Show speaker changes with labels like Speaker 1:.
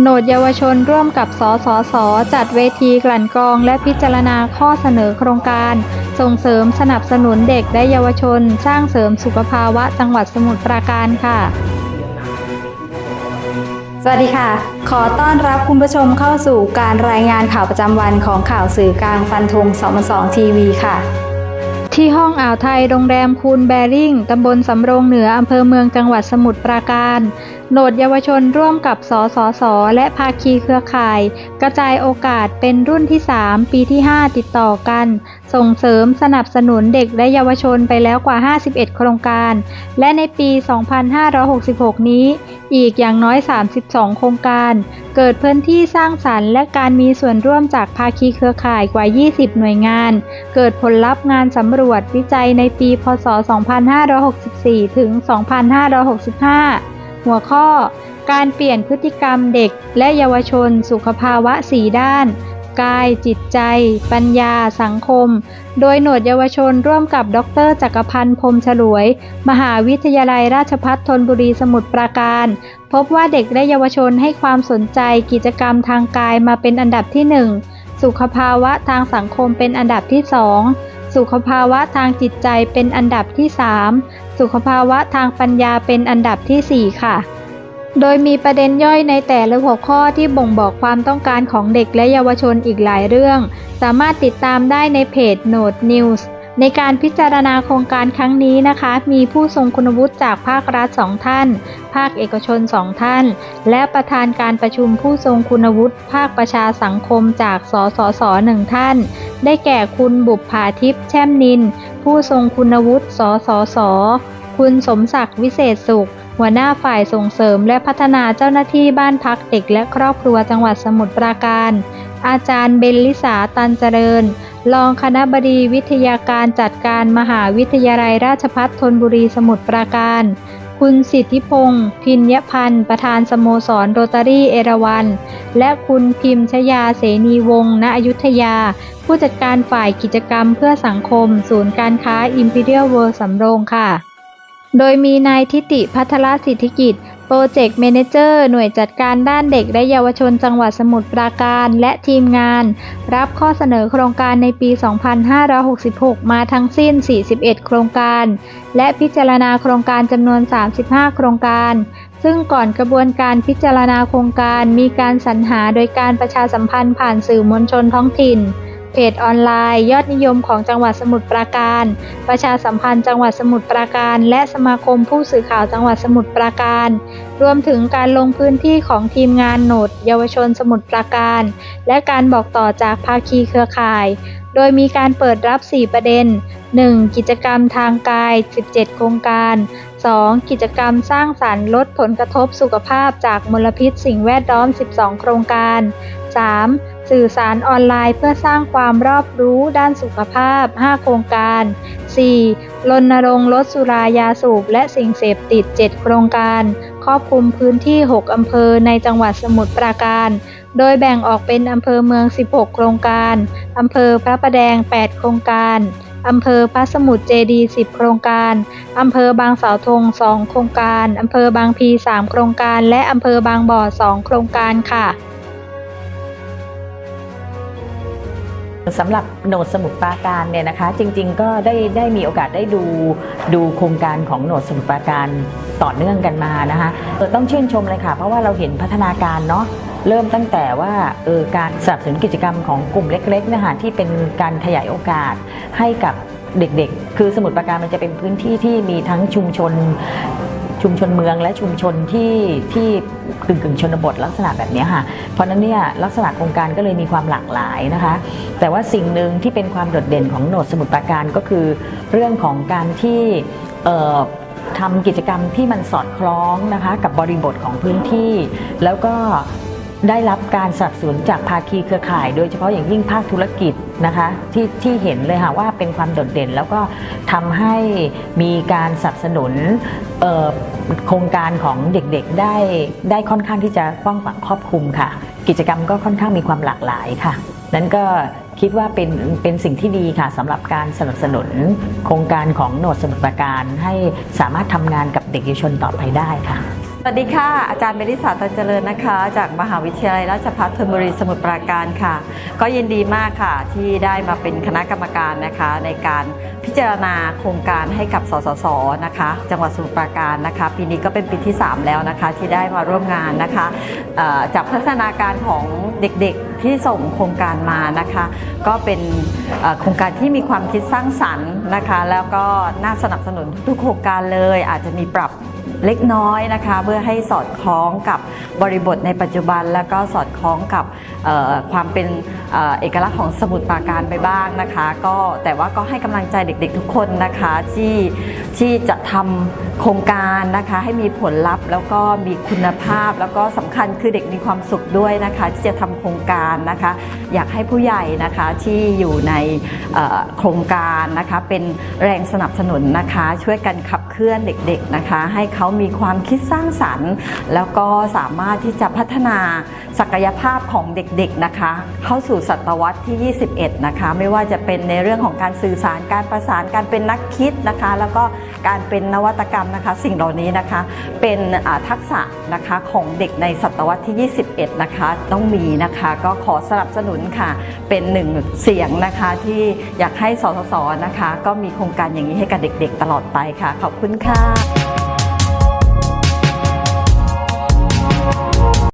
Speaker 1: โหนดเยาวชนร่วมกับสสส จัดเวทีกลั่นกรองและพิจารณาข้อเสนอโครงการ ส่งเสริมสนับสนุนเด็กและเยาวชน สร้างเสริมสุขภาวะจังหวัดสมุทรปราการค่ะ
Speaker 2: สวัสดีค่ะ ขอต้อนรับคุณผู้ชมเข้าสู่การรายงานข่าวประจำวันของข่าวสื่อกลางฟันธง2 2ทีวีค่ะ
Speaker 1: ที่ห้องอ่าวไทยโรงแรมคูนแบริ่ง ตำบลสำโรงเหนือ อำเภอเมืองจังหวัดสมุทรปราการ โหนดเยาวชนร่วมกับสสส และภาคีเครือข่าย กระจายโอกาสเป็นรุ่นที่ 3 ปีที่ 5 ติดต่อกัน ส่งเสริมสนับสนุนเด็กและเยาวชนไปแล้วกว่า 51 โครงการ และในปี 2566 นี้ อีกอย่างน้อย 32 โครงการ เกิดพื้นที่สร้างสรรค์และการมีส่วนร่วมจากภาคีเครือข่ายกว่า 20 หน่วยงาน เกิดผลลัพธ์งานสำรวจวิจัยในปี พศ 2564 ถึง 2565 หัวข้อ การเปลี่ยนพฤติกรรมเด็กและเยาวชนสุขภาวะ4ด้าน กาย จิตใจ ปัญญา สังคม โดยหนวยเยาวชนร่วมกับดรจักรพันธ์พรมฉลวย มหาวิทยาลัยราชภัฏธนบุรีสมุทรปราการ พบว่าเด็กและเยาวชนให้ความสนใจกิจกรรมทางกายมาเป็นอันดับที่ 1 สุขภาวะทางสังคมเป็นอันดับที่ 2 สุขภาวะทางจิตใจเป็นอันดับที่ 3 สุขภาวะทางปัญญาเป็นอันดับทีสี่ 4 ค่ะ โดยมีประเด็นย่อยในแต่ละหัวข้อที่บ่งบอกความต้องการของเด็กและเยาวชนอีกหลายเรื่อง สามารถติดตามได้ในเพจ Note News ในการพิจารณาโครงการครั้งนี้นะคะ มีผู้ทรงคุณวุฒิจากภาครัฐสองท่าน ภาคเอกชนสองท่าน และประธานการประชุมผู้ทรงคุณวุฒิภาคประชาสังคมจากสสสหนึ่งท่าน ได้แก่คุณบุปผาทิพย์แช่มนิน ผู้ทรงคุณวุฒิ สสส คุณสมศักดิ์วิเศษสุข หัวหน้าฝ่ายส่งเสริมและพัฒนาเจ้าหน้าที่บ้านพักเด็กและครอบครัวจังหวัดสมุทรปราการ อาจารย์เบลลิสาตันเจริญ รองคณบดีวิทยาการจัดการมหาวิทยาลัยราชภัฏธนบุรีสมุทรปราการ คุณสิทธิพงศ์พินยพันธ์ ประธานสโมสรโรตารี่เอราวัน และคุณพิมชยาเสนีวงศ์ณอยุธยา ผู้จัดการฝ่ายกิจกรรมเพื่อสังคม ศูนย์การค้า Imperial World สำโรงค่ะ โดยมีนายทิติพัทรสิทธิกิจ รเจกต์เมเนเจอร์หน่วยจัดการด้านเด็กและเยาวชนจังหวัดสมุทรปราการ และทีมงาน รับข้อเสนอโครงการในปี 2566 มาทั้งสิ้น 41 โครงการ และพิจารณาโครงการจำนวน 35 โครงการ ซึ่งก่อนกระบวนการพิจารณาโครงการมีการสรรหาโดยการประชาสัมพันธ์ผ่านสื่อมวลชนท้องถิ่น เพจออนไลน์ ยอดนิยมของจังหวัดสมุทรปราการ ประชาสัมพันธ์จังหวัดสมุทรปราการ และสมาคมผู้สื่อข่าวจังหวัดสมุทรปราการ รวมถึงการลงพื้นที่ของทีมงานโหนด เยาวชนสมุทรปราการ และการบอกต่อจากภาคีเครือข่าย โดยมีการเปิดรับ 4 ประเด็น 1. กิจกรรมทางกาย 17 โครงการ 2. กิจกรรมสร้างสรรค์ลดผลกระทบสุขภาพจากมลพิษสิ่งแวดล้อม 12 โครงการ 3. สื่อสารออนไลน์เพื่อสร้างความรอบรู้ด้านสุขภาพ 5 โครงการ 4. รณรงค์ลดสุรายาสูบและสิ่งเสพติด 7 โครงการ ครอบคลุมพื้นที่ 6 อำเภอในจังหวัดสมุทรปราการ โดยแบ่งออกเป็นอำเภอเมือง 16 โครงการ อำเภอพระประแดง 8 โครงการอำเภอพระสมุทรเจดีย์10 โครงการ อำเภอบางสาวธง 2 โครงการ อำเภอบางพี 3 โครงการ และอำเภอบางบ่อ 2 โครงการค่ะ
Speaker 3: สำหรับโหนดสมุทรปราการเนี่ยนะคะ จริง ๆ ก็ได้ได้มีโอกาสได้ดูดูโครงการของโหนดสมุทรปราการต่อเนื่องกันมานะคะต้องชื่นชมเลยค่ะ เพราะว่าเราเห็นพัฒนาการเนาะเริ่มตั้งแต่ว่าเออการสนับสนุนกิจกรรมของกลุ่มเล็กๆนะคะที่เป็นการขยายโอกาสให้กับเด็กๆ คือสมุทรปราการมันจะเป็นพื้นที่ที่มีทั้งชุมชน ชุมชนเมืองและชุมชนที่ที่กึ่งกึ่งชนบทลักษณะแบบนี้ค่ะ เพราะนั้นเนี่ยลักษณะโครงการก็เลยมีความหลากหลายนะคะ แต่ว่าสิ่งหนึ่งที่เป็นความโดดเด่นของโหนดสมุทรปราการก็คือเรื่องของการที่เอ่อทำกิจกรรมที่มันสอดคล้องนะคะกับบริบทของพื้นที่ แล้วก็ ได้รับการสนับสนุนจากภาคีเครือข่าย โดยเฉพาะอย่างยิ่งภาคธุรกิจนะคะที่ที่เห็นเลยค่ะว่าเป็นความโดดเด่น แล้วก็ทำให้มีการสนับสนุนโครงการของเด็กๆได้ได้ค่อนข้างที่จะกว้างขวางครอบคลุมค่ะ กิจกรรมก็ค่อนข้างมีความหลากหลายค่ะ นั้นก็คิดว่าเป็นเป็นสิ่งที่ดีค่ะสำหรับการสนับสนุน โครงการของโหนดสมุทรปราการให้สามารถทำงานกับเด็กเยาวชนต่อไปได้ค่ะ
Speaker 4: สวัสดีค่ะ อาจารย์เมริสาตันเจริญนะคะ จากมหาวิทยาลัยราชภัฏธนบุรีสมุทรปราการค่ะ ก็ยินดีมากค่ะที่ได้มาเป็นคณะกรรมการนะคะ ในการพิจารณาโครงการให้กับสสสนะคะ จังหวัดสมุทรปราการนะคะ ปีนี้ก็เป็นปีที่ 3 แล้วนะคะ ที่ได้มาร่วมงานนะคะจากพัฒนาการของเด็กๆที่ส่งโครงการมานะคะ ก็เป็นโครงการที่มีความคิดสร้างสรรค์นะคะ แล้วก็น่าสนับสนุนทุกโครงการเลย อาจจะมีปรับเล็กน้อยนะคะเพื่อให้สอดคล้องกับบริบทในปัจจุบัน แล้วก็สอดคล้องกับความเป็นเอกลักษณ์ของสมุทรปราการไปบ้างนะคะ ก็แต่ว่าก็ให้กำลังใจเด็กๆทุกคนนะคะที่ที่จะทำโครงการนะคะให้มีผลลัพธ์ แล้วก็มีคุณภาพแล้วก็สำคัญคือเด็กมีความสุขด้วยนะคะ ที่จะทำโครงการนะคะ อยากให้ผู้ใหญ่นะคะที่อยู่ในโครงการนะคะเป็นแรงสนับสนุนนะคะ ช่วยกันขับเคลื่อนเด็กๆนะคะ ให้เขามีความคิดสร้างสรรค์ แล้วก็สามารถที่จะพัฒนาศักยภาพของเด็กๆนะคะ เข้าสู่ศตวรรษที่ 21 นะคะ ไม่ว่าจะเป็นในเรื่องของการสื่อสารการประสานการเป็นนักคิดนะคะ แล้วก็การเป็นนวัตกรรมนะคะ สิ่งเหล่านี้นะคะ เป็นทักษะนะคะของเด็กในศตวรรษที่ 21 นะคะ ต้องมีนะคะก็ขอสนับสนุนค่ะ เป็นหนึ่งเสียงนะคะที่อยากให้สสสนะคะ ก็มีโครงการอย่างนี้ให้กับเด็กๆตลอดไปค่ะ ขอบคุณค่ะ